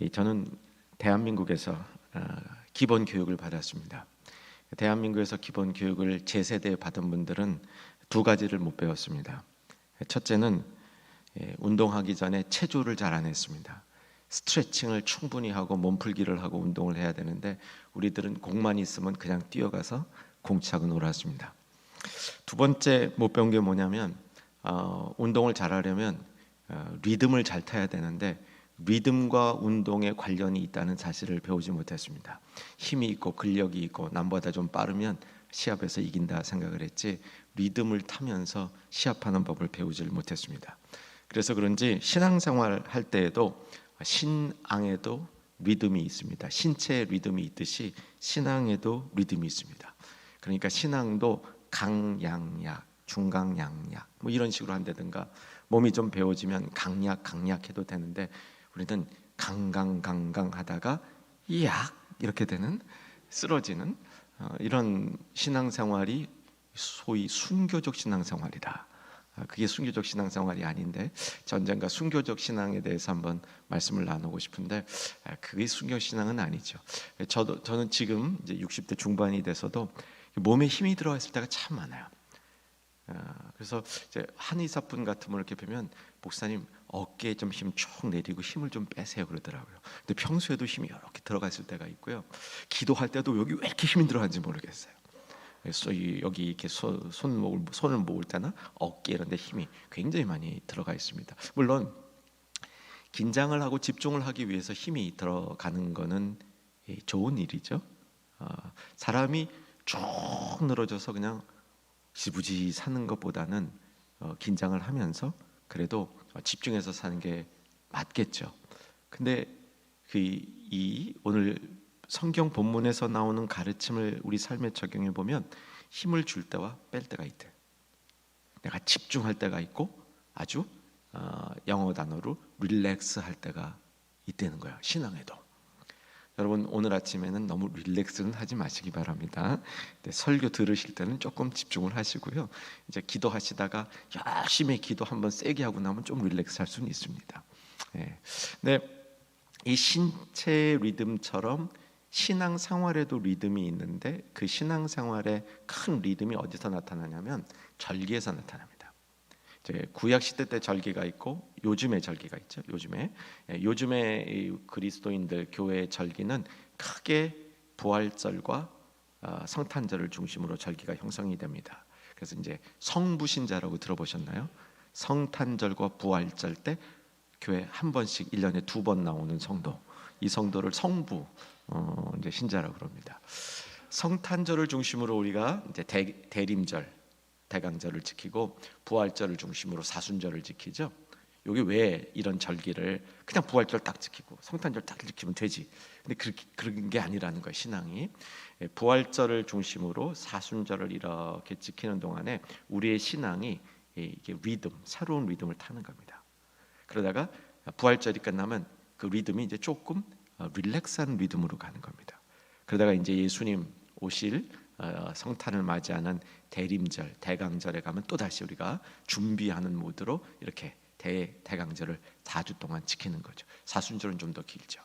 이 저는 대한민국에서 어, 기본 교육을 받았습니다. 대한민국에서 기본 교육을 제 세대에 받은 분들은 두 가지를 못 배웠습니다. 첫째는 예, 운동하기 전에 체조를 잘 안 했습니다. 스트레칭을 충분히 하고 몸풀기를 하고 운동을 해야 되는데 우리들은 공만 있으면 그냥 뛰어가서 공 차고 놀았습니다. 두 번째 못 배운 게 뭐냐면 어, 운동을 잘하려면 어, 리듬을 잘 타야 되는데 리듬과 운동에 관련이 있다는 사실을 배우지 못했습니다. 힘이 있고 근력이 있고 남보다 좀 빠르면 시합에서 이긴다 생각을 했지 리듬을 타면서 시합하는 법을 배우질 못했습니다. 그래서 그런지 신앙생활 할 때에도 신앙에도 리듬이 있습니다. 신체의 리듬이 있듯이 신앙에도 리듬이 있습니다. 그러니까 신앙도 강양약, 중강양약 뭐 이런 식으로 한다든가 몸이 좀 배워지면 강약 강약해도 되는데 우리는 강강강강 하다가 약 이렇게 되는 쓰러지는 어, 이런 신앙생활이 소위 순교적 신앙생활이다. 아, 그게 순교적 신앙생활이 아닌데 전쟁과 순교적 신앙에 대해서 한번 말씀을 나누고 싶은데 아, 그게 순교 신앙은 아니죠. 저도 저는 지금 이제 60대 중반이 돼서도 몸에 힘이 들어있을 때가 참 많아요. 아, 그래서 이제 한의사분 같은 분 이렇게 뵈면 목사님 어깨에 좀 힘 쭉 내리고 힘을 좀 빼세요 그러더라고요. 근데 평소에도 힘이 이렇게 들어가 있을 때가 있고요. 기도할 때도 여기 왜 이렇게 힘이 들어가는지 모르겠어요. 그래서 여기 이렇게 손, 손 모을, 손을 모을 때나 어깨 이런 데 힘이 굉장히 많이 들어가 있습니다. 물론 긴장을 하고 집중을 하기 위해서 힘이 들어가는 거는 좋은 일이죠. 어, 사람이 쭉 늘어져서 그냥 지부지 사는 것보다는 어, 긴장을 하면서 그래도 집중해서 사는 게 맞겠죠. 근데 그 이 오늘 성경 본문에서 나오는 가르침을 우리 삶에 적용해 보면 힘을 줄 때와 뺄 때가 있대. 내가 집중할 때가 있고 아주 어, 영어 단어로 릴렉스 할 때가 있다는 거야. 신앙에도. 여러분 오늘 아침에는 너무 릴렉스는 하지 마시기 바랍니다. 네, 설교 들으실 때는 조금 집중을 하시고요. 이제 기도하시다가 열심히 기도 한번 세게 하고 나면 좀 릴렉스 할 수는 있습니다. 네. 네, 이 신체 리듬처럼 신앙 생활에도 리듬이 있는데 그 신앙 생활의 큰 리듬이 어디서 나타나냐면 절기에서 나타납니다. 이제 구약 시대 때 절기가 있고 요즘의 절기가 있죠. 요즘에 예, 요즘의 그리스도인들 교회의 절기는 크게 부활절과 어, 성탄절을 중심으로 절기가 형성이 됩니다. 그래서 이제 성부신자라고 들어보셨나요? 성탄절과 부활절 때 교회 한 번씩 1년에 두 번 나오는 성도. 이 성도를 성부 어, 이제 신자라고 그럽니다. 성탄절을 중심으로 우리가 이제 대, 대림절, 대강절을 지키고 부활절을 중심으로 사순절을 지키죠. 여기 왜 이런 절기를 그냥 부활절 딱 지키고 성탄절 딱 지키면 되지. 근데 그렇게 그런 게 아니라는 거예요. 신앙이 예, 부활절을 중심으로 사순절을 이렇게 지키는 동안에 우리의 신앙이 이게 리듬, 새로운 리듬을 타는 겁니다. 그러다가 부활절이 끝나면 그 리듬이 이제 조금 어, 릴렉스한 리듬으로 가는 겁니다. 그러다가 이제 예수님 오실 어, 성탄을 맞이하는 대림절, 대강절에 가면 또 다시 우리가 준비하는 모드로 이렇게 대 대강절을 4주 동안 지키는 거죠. 사순절은 좀 더 길죠.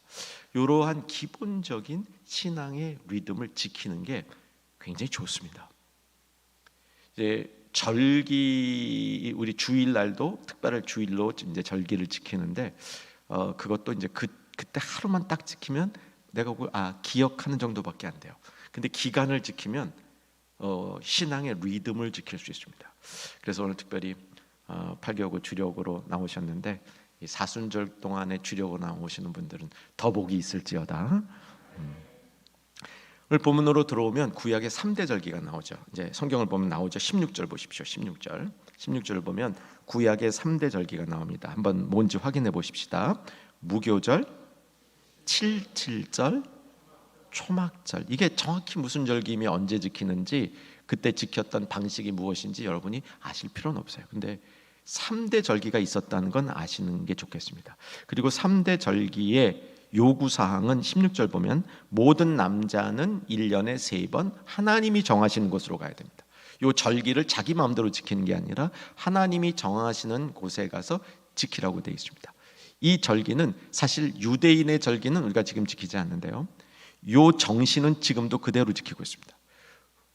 이러한 기본적인 신앙의 리듬을 지키는 게 굉장히 좋습니다. 이제 절기 우리 주일날도 특별한 주일로 이제 절기를 지키는데 어, 그것도 이제 그 그때 하루만 딱 지키면 내가 아 기억하는 정도밖에 안 돼요. 근데 기간을 지키면 어, 신앙의 리듬을 지킬 수 있습니다. 그래서 오늘 특별히 어, 8개월 주력으로 나오셨는데 이 사순절 동안에 주력으로 나오시는 분들은 더 복이 있을지어다. 음. 오늘 본문으로 들어오면 구약의 3대 절기가 나오죠. 이제 성경을 보면 나오죠. 16절 보십시오. 16절. 16절을 보면 구약의 3대 절기가 나옵니다. 한번 뭔지 확인해 보십시다. 무교절, 칠칠절, 초막절 이게 정확히 무슨 절기이며 언제 지키는지 그때 지켰던 방식이 무엇인지 여러분이 아실 필요는 없어요. 근데 3대 절기가 있었다는 건 아시는 게 좋겠습니다. 그리고 3대 절기의 요구 사항은 16절 보면 모든 남자는 1년에 3번 하나님이 정하시는 곳으로 가야 됩니다. 요 절기를 자기 마음대로 지키는 게 아니라 하나님이 정하시는 곳에 가서 지키라고 되어 있습니다. 이 절기는 사실 유대인의 절기는 우리가 지금 지키지 않는데요. 요 정신은 지금도 그대로 지키고 있습니다.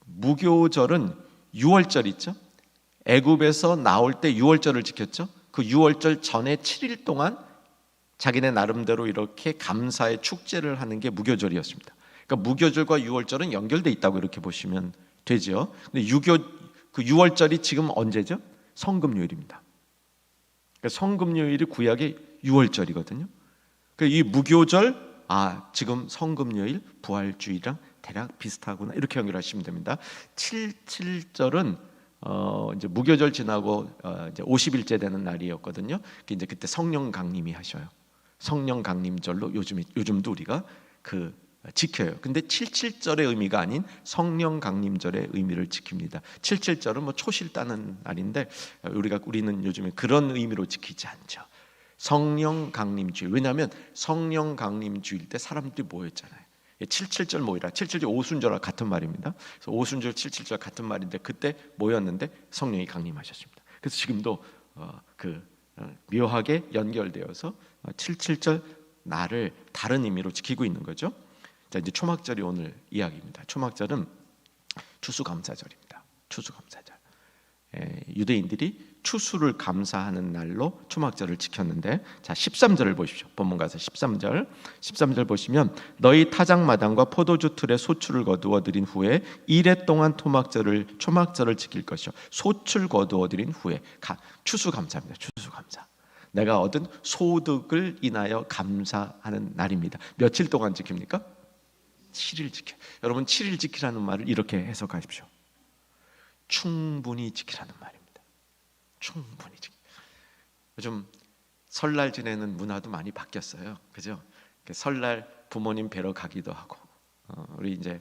무교절은 6월절 있죠? 애굽에서 나올 때 6월절을 지켰죠? 그 6월절 전에 7일 동안 자기네 나름대로 이렇게 감사의 축제를 하는 게 무교절이었습니다. 그러니까 무교절과 6월절은 연결돼 있다고 이렇게 보시면 되죠. 근데 유교 그 6월절이 지금 언제죠? 성금요일입니다. 그러니까 성금요일이 구약의 6월절이거든요. 그러니까 이 무교절 아 지금 성금요일 부활주의랑 대략 비슷하구나 이렇게 연결하시면 됩니다. 77절은 어 이제 무교절 지나고 어 이제 50일째 되는 날이었거든요. 이제 그때 성령 강림이 하셔요. 성령 강림절로 요즘 요즘도 우리가 그 지켜요. 근데 77절의 의미가 아닌 성령 강림절의 의미를 지킵니다. 77절은 뭐 초실 따는 날인데 우리가 우리는 요즘에 그런 의미로 지키지 않죠. 성령 강림주일. 왜냐하면 성령 강림주일 때 사람들이 모였잖아요. 77절 모이라 77절 오순절과 같은 말입니다. 그래서 오순절 77절 같은 말인데 그때 모였는데 성령이 강림하셨습니다. 그래서 지금도 어, 그 어, 묘하게 연결되어서 77절 날을 다른 의미로 지키고 있는 거죠. 자 이제 초막절이 오늘 이야기입니다. 초막절은 추수감사절입니다. 추수감사절. 에, 유대인들이 추수를 감사하는 날로 초막절을 지켰는데 자 13절을 보십시오. 본문 가서 13절 13절 보시면 너희 타작 마당과 포도주 틀에 소출을 거두어 드린 후에 이래 동안 토막절을 초막절을 지킬 것이요 소출 거두어 드린 후에 가, 추수 감사입니다. 추수 감사. 내가 얻은 소득을 인하여 감사하는 날입니다. 며칠 동안 지킵니까? 7일 지켜. 여러분 7일 지키라는 말을 이렇게 해석하십시오. 충분히 지키라는 말입니다. 충분히. 요즘 설날 지내는 문화도 많이 바뀌었어요. 그죠? 설날 부모님 뵈러 가기도 하고 어, 우리 이제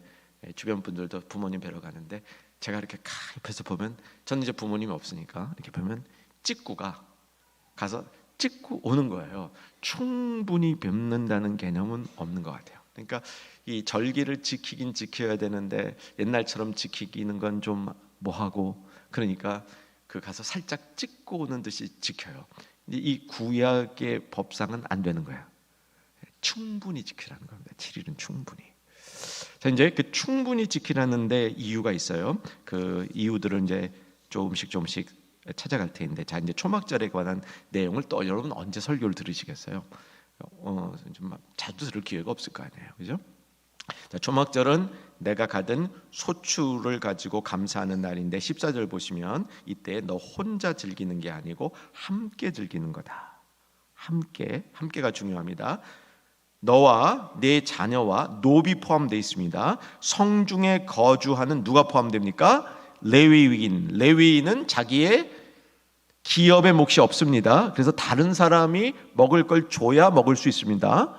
주변 분들도 부모님 뵈러 가는데 제가 이렇게 가 옆에서 보면 저는 이제 부모님이 없으니까 이렇게 보면 찍구가 가서 찍고 오는 거예요. 충분히 뵙는다는 개념은 없는 것 같아요. 그러니까 이 절기를 지키긴 지켜야 되는데 옛날처럼 지키기는 건 좀 뭐하고 그러니까 그 가서 살짝 찍고 오는 듯이 지켜요. 이 구약의 법상은 안 되는 거야. 충분히 지키라는 겁니다. 7일은 충분히. 자 이제 그 충분히 지키라는데 이유가 있어요. 그 이유들을 이제 조금씩 조금씩 찾아갈 텐데 자 이제 초막절에 관한 내용을 또 여러분 언제 설교를 들으시겠어요? 어, 좀 자주 들을 기회가 없을 거 아니에요, 그죠? 자, 초막절은 내가 가든 소출을 가지고 감사하는 날인데 14절 보시면 이때 너 혼자 즐기는 게 아니고 함께 즐기는 거다. 함께 함께가 중요합니다. 너와 내 자녀와 노비 포함되어 있습니다. 성중에 거주하는 누가 포함됩니까? 레위인. 레위인은 자기의 기업의 몫이 없습니다. 그래서 다른 사람이 먹을 걸 줘야 먹을 수 있습니다.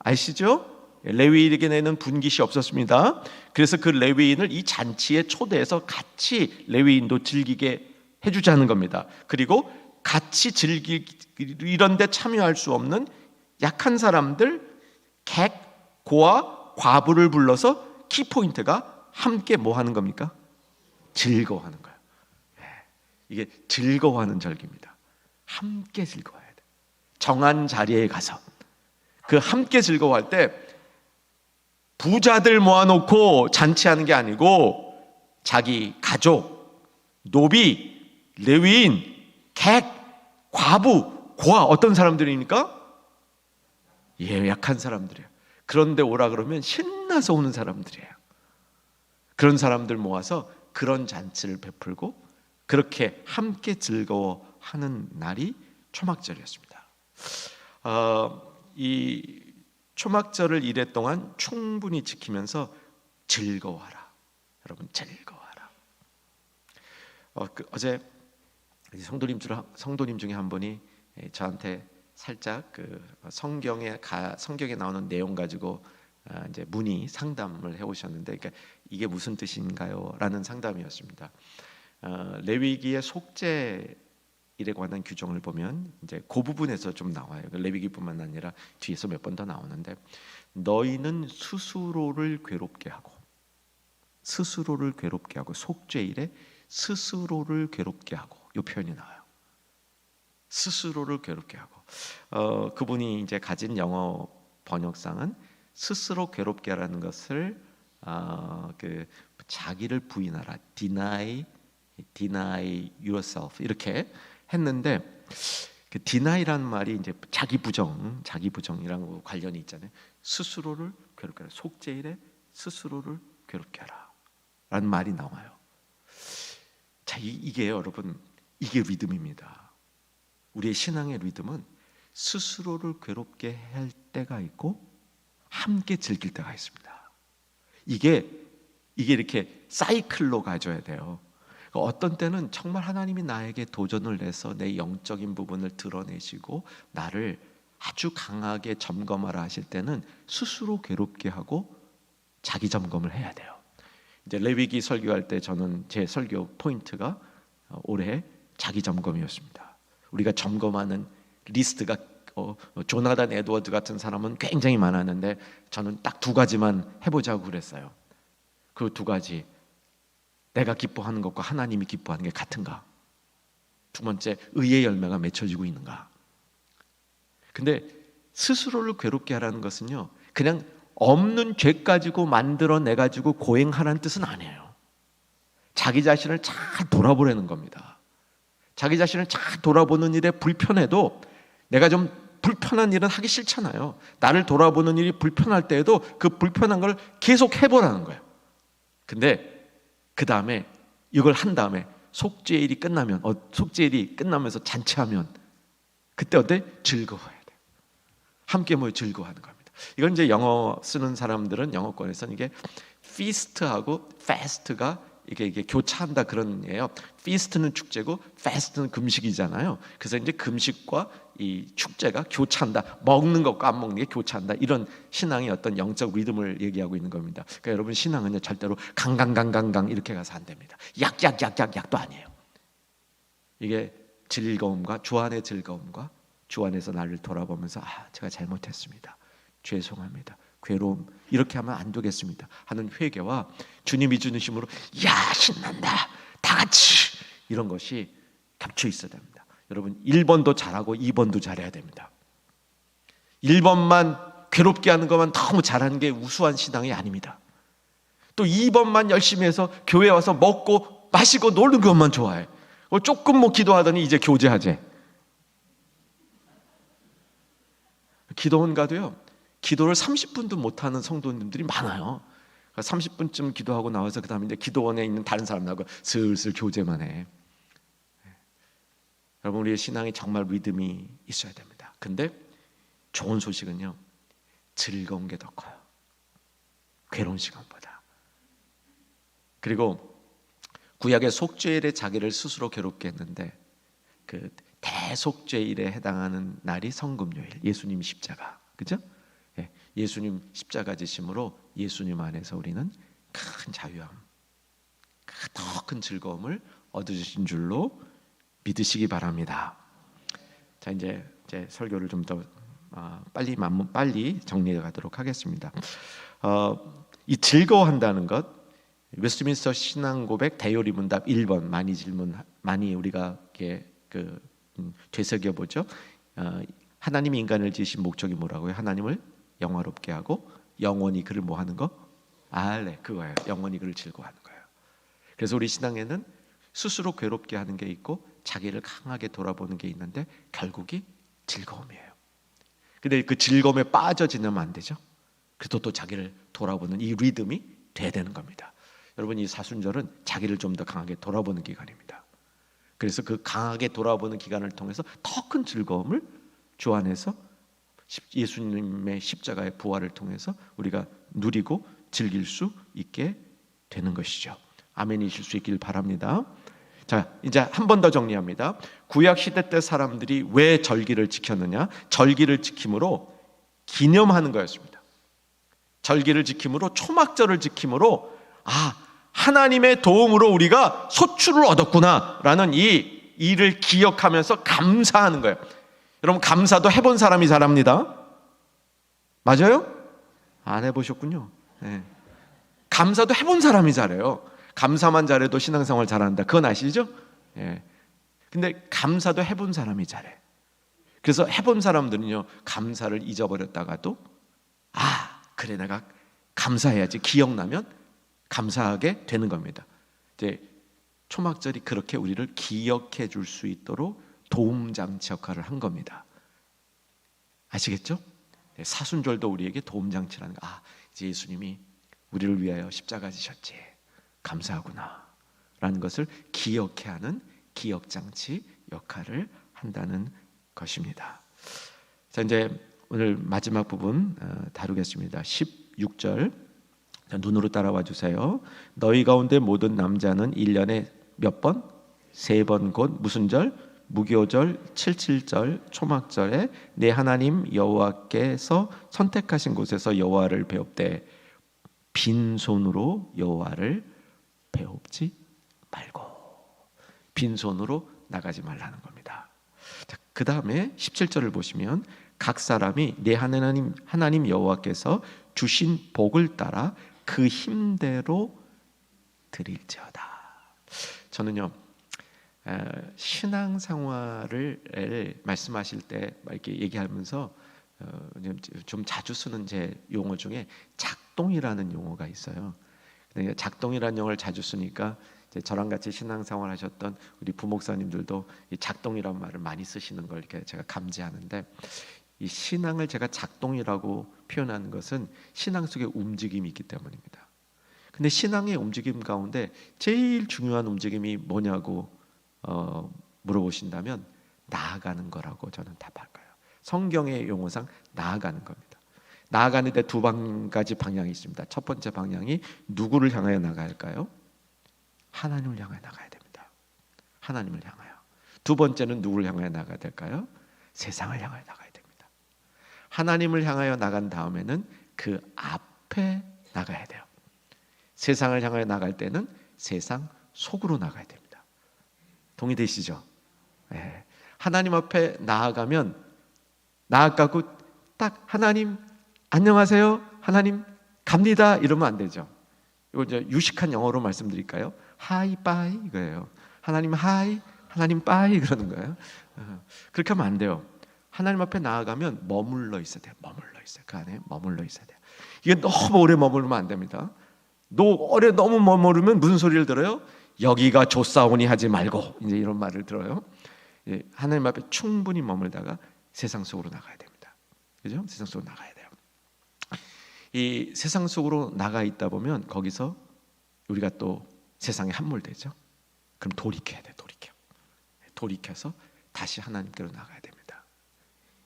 아시죠? 레위인에게는 분깃이 없었습니다. 그래서 그 레위인을 이 잔치에 초대해서 같이 레위인도 즐기게 해주자는 겁니다. 그리고 같이 즐기 이런데 참여할 수 없는 약한 사람들 객, 고아, 과부를 불러서 키 포인트가 함께 뭐 하는 겁니까? 즐거워하는 거예요. 예, 이게 즐거워하는 절기입니다. 함께 즐거워야 돼. 정한 자리에 가서 그 함께 즐거워할 때 부자들 모아놓고 잔치하는 게 아니고 자기 가족, 노비, 레위인, 객, 과부, 고아 어떤 사람들이니까? 예, 약한 사람들이에요. 그런데 오라 그러면 신나서 오는 사람들이에요. 그런 사람들 모아서 그런 잔치를 베풀고 그렇게 함께 즐거워하는 날이 초막절이었습니다. 어, 이 초막절을 이래 동안 충분히 지키면서 즐거워하라. 여러분 즐거워하라. 어, 그 어제 성도님 중 성도님 중에 한 분이 저한테 살짝 그 성경에 가, 성경에 나오는 내용 가지고 아, 이제 문의 상담을 해 오셨는데 그러니까 이게 무슨 뜻인가요?라는 상담이었습니다. 어, 레위기의 속죄 일에 관한 규정을 보면 이제 그 부분에서 좀 나와요. 그 레위기뿐만 아니라 뒤에서 몇 번 더 나오는데 너희는 스스로를 괴롭게 하고 스스로를 괴롭게 하고 속죄일에 스스로를 괴롭게 하고 이 표현이 나와요. 스스로를 괴롭게 하고 어, 그분이 이제 가진 영어 번역상은 스스로 괴롭게 하라는 것을 어, 그 자기를 부인하라, deny, deny yourself 이렇게 했는데 그 deni라는 말이 이제 자기 부정, 자기 부정이랑 관련이 있잖아요. 스스로를 괴롭게 하라, 속죄일에 스스로를 괴롭게 하라 라는 말이 나와요. 자, 이, 이게 여러분 이게 리듬입니다. 우리의 신앙의 리듬은 스스로를 괴롭게 할 때가 있고 함께 즐길 때가 있습니다. 이게 이게 이렇게 사이클로 가져야 돼요. 그러니까 어떤 때는 정말 하나님이 나에게 도전을 내서 내 영적인 부분을 드러내시고 나를 아주 강하게 점검하라 하실 때는 스스로 괴롭게 하고 자기 점검을 해야 돼요. 이제 레위기 설교할 때 저는 제 설교 포인트가 어, 올해 자기 점검이었습니다. 우리가 점검하는 리스트가 어, 조나단 에드워드 같은 사람은 굉장히 많았는데 저는 딱 두 가지만 해보자고 그랬어요. 그 두 가지 내가 기뻐하는 것과 하나님이 기뻐하는 게 같은가? 두 번째 의의 열매가 맺혀지고 있는가? 근데 스스로를 괴롭게 하라는 것은요 그냥 없는 죄 가지고 만들어 내 가지고 고행하라는 뜻은 아니에요. 자기 자신을 잘 돌아보라는 겁니다. 자기 자신을 잘 돌아보는 일에 불편해도 내가 좀 불편한 일은 하기 싫잖아요. 나를 돌아보는 일이 불편할 때에도 그 불편한 걸 계속 해보라는 거예요. 근데 그 다음에 이걸 한 다음에 속죄일이 끝나면 어, 속죄일이 끝나면서 잔치하면 그때 어때? 즐거워야 돼. 함께 모여 즐거워하는 겁니다. 이건 이제 영어 쓰는 사람들은 영어권에서는 이게 feast하고 fast가 이게 이게 교차한다 그런 예요. feast는 축제고 fast는 금식이잖아요. 그래서 이제 금식과 이 축제가 교차한다. 먹는 것과 안 먹는 게 교차한다. 이런 신앙의 어떤 영적 리듬을 얘기하고 있는 겁니다. 그러니까 여러분 신앙은요 절대로 강강강강강 이렇게 가서 안 됩니다. 약약약약 약도 아니에요. 이게 즐거움과 주 안의 즐거움과 주 안에서 나를 돌아보면서 아 제가 잘못했습니다. 죄송합니다. 괴로움 이렇게 하면 안 되겠습니다. 하는 회개와 주님이 주는 힘으로 야 신난다 다 같이 이런 것이 겹쳐 있어야 됩니다. 여러분 1번도 잘하고 2번도 잘해야 됩니다. 1번만 괴롭게 하는 것만 너무 잘하는 게 우수한 신앙이 아닙니다. 또 2번만 열심히 해서 교회 와서 먹고 마시고 노는 것만 좋아해. 어, 조금 뭐 기도하더니 이제 교제하재. 기도원 가도요. 기도를 30분도 못 하는 성도님들이 많아요. 30분쯤 그러니까 기도하고 나와서 그 다음에 이제 기도원에 있는 다른 사람하고 슬슬 교제만 해. 여러분 우리의 신앙이 정말 믿음이 있어야 됩니다. 근데 좋은 소식은요. 즐거운 게 더 커요. 괴로운 시간보다. 그리고 구약의 속죄일에 자기를 스스로 괴롭게 했는데 그 대속죄일에 해당하는 날이 성금요일, 예수님 십자가. 그죠? 예 수님 십자가 지심으로 예수님 안에서 우리는 큰 자유함, 더 큰 즐거움을 얻으신 줄로 믿으시기 바랍니다. 자 이제 제 설교를 좀더 어, 빨리 만 빨리 정리해 가도록 하겠습니다. 어, 이 즐거워한다는 것 웨스트민스터 신앙 고백 대요리 문답 1번 많이 질문 많이 우리가 이렇게 그 음, 되새겨 보죠. 어, 하나님이 인간을 지으신 목적이 뭐라고요? 하나님을 영화롭게 하고 영원히 그를 뭐 하는 거? 알레 그거예요. 영원히 그를 즐거워하는 거예요. 그래서 우리 신앙에는 스스로 괴롭게 하는 게 있고 자기를 강하게 돌아보는 게 있는데 결국이 즐거움이에요. 근데 그 즐거움에 빠져 지나면 안 되죠. 그래도 또 자기를 돌아보는 이 리듬이 돼야 되는 겁니다. 여러분 이 사순절은 자기를 좀 더 강하게 돌아보는 기간입니다. 그래서 그 강하게 돌아보는 기간을 통해서 더 큰 즐거움을 주 안에서 예수님의 십자가의 부활을 통해서 우리가 누리고 즐길 수 있게 되는 것이죠. 아멘이실 수 있길 바랍니다. 자, 이제 한 번 더 정리합니다. 구약 시대 때 사람들이 왜 절기를 지켰느냐? 절기를 지킴으로 기념하는 거였습니다. 절기를 지킴으로 초막절을 지킴으로 아, 하나님의 도움으로 우리가 소출을 얻었구나라는 이 일을 기억하면서 감사하는 거예요. 여러분 감사도 해본 사람이 잘합니다. 맞아요? 안 해보셨군요. 네. 감사도 해본 사람이 잘해요. 감사만 잘해도 신앙생활 잘한다. 그건 아시죠? 예. 근데 감사도 해본 사람이 잘해. 그래서 해본 사람들은요 감사를 잊어버렸다가도 아 그래 내가 감사해야지 기억나면 감사하게 되는 겁니다. 이제 초막절이 그렇게 우리를 기억해 줄 수 있도록 도움 장치 역할을 한 겁니다. 아시겠죠? 네, 사순절도 우리에게 도움 장치라는 거. 아 이제 예수님이 우리를 위하여 십자가 지셨지 감사하구나 라는 것을 기억해 하는 기억 장치 역할을 한다는 것입니다. 자 이제 오늘 마지막 부분 어, 다루겠습니다. 16절 자, 눈으로 따라와 주세요. 너희 가운데 모든 남자는 1년에 몇 번? 세 번 곧 무슨 절? 무교절, 칠칠절, 초막절에 내 하나님 여호와께서 선택하신 곳에서 여호와를 배웁되 빈손으로 여호와를 배웁지 말고 빈손으로 나가지 말라는 겁니다. 자, 그 다음에 17절을 보시면 각 사람이 내 하나님 하나님 여호와께서 주신 복을 따라 그 힘대로 드릴지어다. 저는요 신앙생활을 말씀하실 때 이렇게 얘기하면서 어, 좀 자주 쓰는 제 용어 중에 작동이라는 용어가 있어요. 작동이라는 용어를 자주 쓰니까 저랑 같이 신앙생활 하셨던 우리 부목사님들도 이 작동이라는 말을 많이 쓰시는 걸 이렇게 제가 감지하는데 이 신앙을 제가 작동이라고 표현하는 것은 신앙 속에 움직임이 있기 때문입니다. 근데 신앙의 움직임 가운데 제일 중요한 움직임이 뭐냐고 어, 물어보신다면 나아가는 거라고 저는 답할 거예요. 성경의 용어상 나아가는 겁니다. 나아가는데 두 가지 방향이 있습니다. 첫 번째 방향이 누구를 향하여 나갈까요? 하나님을 향하여 나가야 됩니다. 하나님을 향하여. 두 번째는 누구를 향하여 나가야 될까요? 세상을 향하여 나가야 됩니다. 하나님을 향하여 나간 다음에는 그 앞에 나가야 돼요. 세상을 향하여 나갈 때는 세상 속으로 나가야 됩니다. 동의되시죠? 네. 하나님 앞에 나아가면 나아가고 딱 하나님 안녕하세요. 하나님 갑니다. 이러면 안 되죠. 이거 이제 유식한 영어로 말씀드릴까요? 하이 빠이 이거예요. 하나님 하이, 하나님 빠이 그러는 거예요. 어, 그렇게 하면 안 돼요. 하나님 앞에 나아가면 머물러 있어야 돼요. 머물러 있어요. 그 안에 머물러 있어야 돼요. 이게 너무 오래 머물면 안 됩니다. 너 오래 너무 머무르면 무슨 소리를 들어요? 여기가 조사오니 하지 말고 이제 이런 말을 들어요. 예, 하나님 앞에 충분히 머물다가 세상 속으로 나가야 됩니다. 그죠? 세상 속으로 나가야. 이 세상 속으로 나가 있다 보면 거기서 우리가 또 세상에 함몰되죠. 그럼 돌이켜야 돼, 돌이켜. 돌이켜서 다시 하나님께로 나가야 됩니다.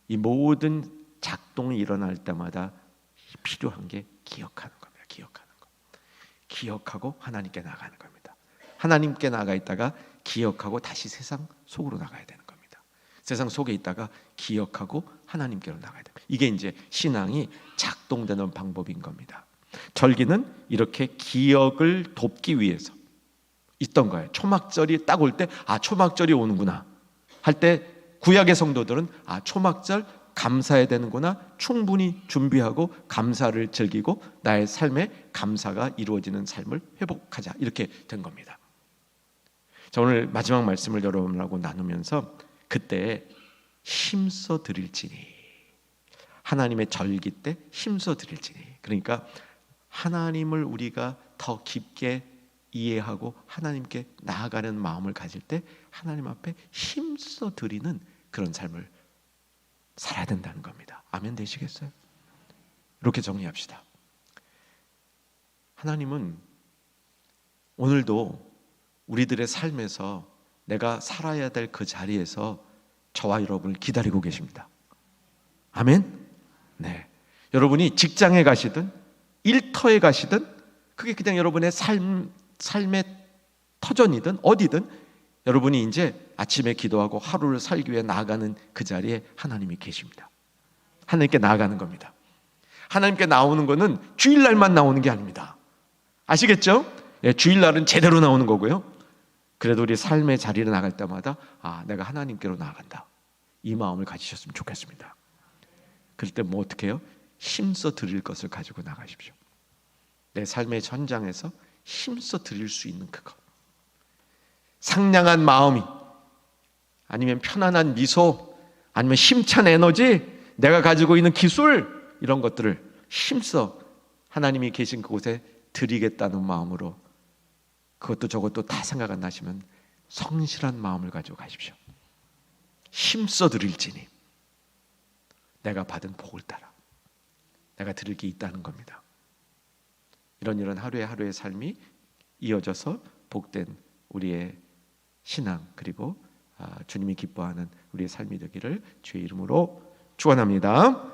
이 모든 작동이 일어날 때마다 필요한 게 기억하는 겁니다. 기억하는 거. 기억하고 하나님께 나가는 겁니다. 하나님께 나가 있다가 기억하고 다시 세상 속으로 나가야 되는. 세상 속에 있다가 기억하고 하나님께로 나가야 됩니다. 이게 이제 신앙이 작동되는 방법인 겁니다. 절기는 이렇게 기억을 돕기 위해서 있던 거예요. 초막절이 딱 올 때, 아, 초막절이 오는구나. 할 때 구약의 성도들은 아, 초막절 감사해야 되는구나. 충분히 준비하고 감사를 즐기고 나의 삶에 감사가 이루어지는 삶을 회복하자. 이렇게 된 겁니다. 자, 오늘 마지막 말씀을 여러분하고 나누면서 그때 힘써 드릴지니 하나님의 절기 때 힘써 드릴지니 그러니까 하나님을 우리가 더 깊게 이해하고 하나님께 나아가는 마음을 가질 때 하나님 앞에 힘써 드리는 그런 삶을 살아야 된다는 겁니다. 아멘 되시겠어요? 이렇게 정리합시다. 하나님은 오늘도 우리들의 삶에서 내가 살아야 될 그 자리에서 저와 여러분을 기다리고 계십니다. 아멘? 네. 여러분이 직장에 가시든 일터에 가시든 그게 그냥 여러분의 삶 삶의 터전이든 어디든 여러분이 이제 아침에 기도하고 하루를 살기 위해 나아가는 그 자리에 하나님이 계십니다. 하나님께 나아가는 겁니다. 하나님께 나오는 것은 주일날만 나오는 게 아닙니다. 아시겠죠? 예, 주일날은 제대로 나오는 거고요. 그래도 우리 삶의 자리를 나갈 때마다 아, 내가 하나님께로 나아간다. 이 마음을 가지셨으면 좋겠습니다. 그럴 때 뭐 어떻게 해요? 힘써 드릴 것을 가지고 나가십시오. 내 삶의 전장에서 힘써 드릴 수 있는 그것. 상냥한 마음이 아니면 편안한 미소 아니면 힘찬 에너지, 내가 가지고 있는 기술 이런 것들을 힘써 하나님이 계신 그곳에 드리겠다는 마음으로 그것도 저것도 다 생각 안 나시면 성실한 마음을 가지고 가십시오. 힘써 드릴지니 내가 받은 복을 따라 내가 드릴 게 있다는 겁니다. 이런 이런 하루의 하루의 삶이 이어져서 복된 우리의 신앙 그리고 아, 주님이 기뻐하는 우리의 삶이 되기를 주의 이름으로 축원합니다.